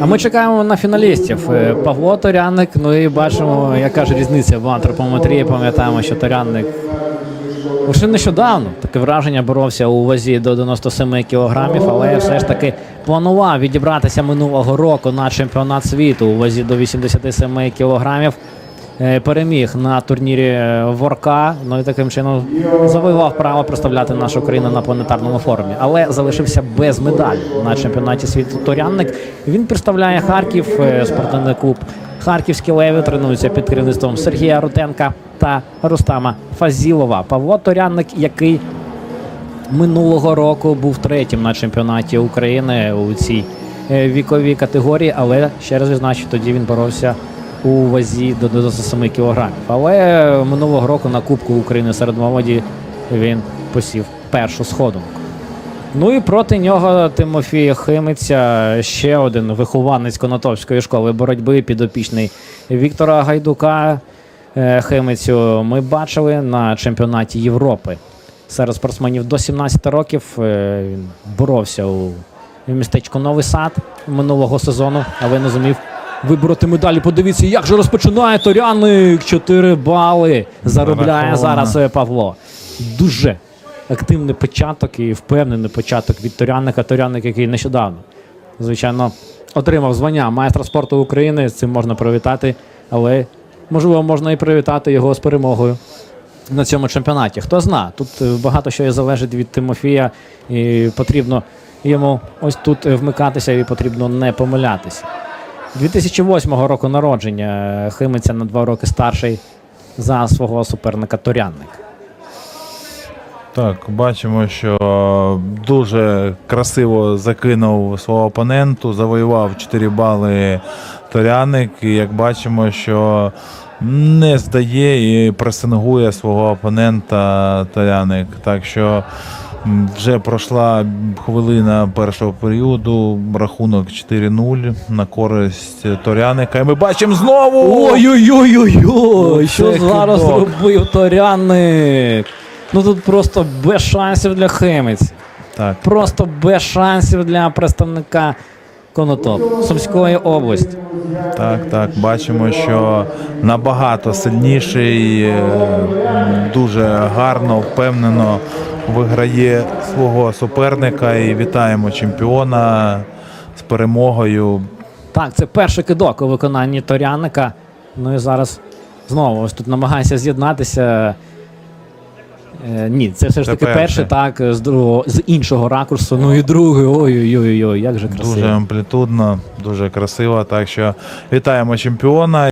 А ми чекаємо на фіналістів. Е, Павло Торяник. Ну і бачимо, яка ж різниця в антропометрії. Пам'ятаємо, що Торяник лише нещодавно таке враження боровся у вазі до 97 кілограмів, але все ж таки планував відібратися минулого року на чемпіонат світу у вазі до 87 кілограмів. Е, Переміг на турнірі е, Ворка. Ну і таким чином завоював право представляти нашу країну на планетарному форумі, але залишився без медалі на чемпіонаті світу. Торянник він представляє Харків, е, спортивний клуб Харківські леви тренуються під керівництвом Сергія Рутенка та Рустама Фазілова. Павло Торянник, який минулого року був третім на чемпіонаті України у цій віковій категорії, але ще раз відзначу, тоді він боровся у вазі до 97 кілограмів. Але минулого року на Кубку України серед молоді він посів першу сходинку. Ну і проти нього Тимофій Химиця, ще один вихованець Конотопської школи боротьби, підопічний Віктора Гайдука. Е, Химицю ми бачили на чемпіонаті Європи. Серед спортсменів до 17 років е, він боровся у містечку Новий Сад минулого сезону, але не зумів вибороти медалі. Подивіться, як же розпочинає Торяник. 4 бали заробляє зараз е, Павло. Дуже активний початок і впевнений початок від Торянника. Торянник, який нещодавно, звичайно, отримав звання майстра спорту України. З цим можна привітати, але можливо можна і привітати його з перемогою на цьому чемпіонаті. Хто зна, тут е, багато що і залежить від Тимофія, і потрібно йому ось тут е, вмикатися і потрібно не помилятися. 2008 року народження Химиця на два роки старший за свого суперника Торянник. Так, бачимо, що дуже красиво закинув свого опоненту, завоював 4 бали Торяник. І як бачимо, що не здає і пресингує свого опонента Торяник. Так що вже пройшла хвилина першого періоду, рахунок 4-0 на користь Торяника. І ми бачимо знову. Ой-ой-ой-ой-ой! Що зараз робив Торяник? Ну тут просто без шансів для Химиць. Так, Просто без шансів для представника Конотоп Сумської області. Так, так, бачимо, що набагато сильніший, е, дуже гарно, впевнено виграє свого суперника і вітаємо чемпіона з перемогою. Так, це перший кидок у виконанні Торяника. Ну і зараз знову ось тут намагається з'єднатися. Е, ні, це все ж таки перший, перший. так, з другого, з іншого ракурсу. Ну і другий. Ой-ой-ой, як же красиво. Дуже амплітудно, дуже красиво. Так що вітаємо чемпіона.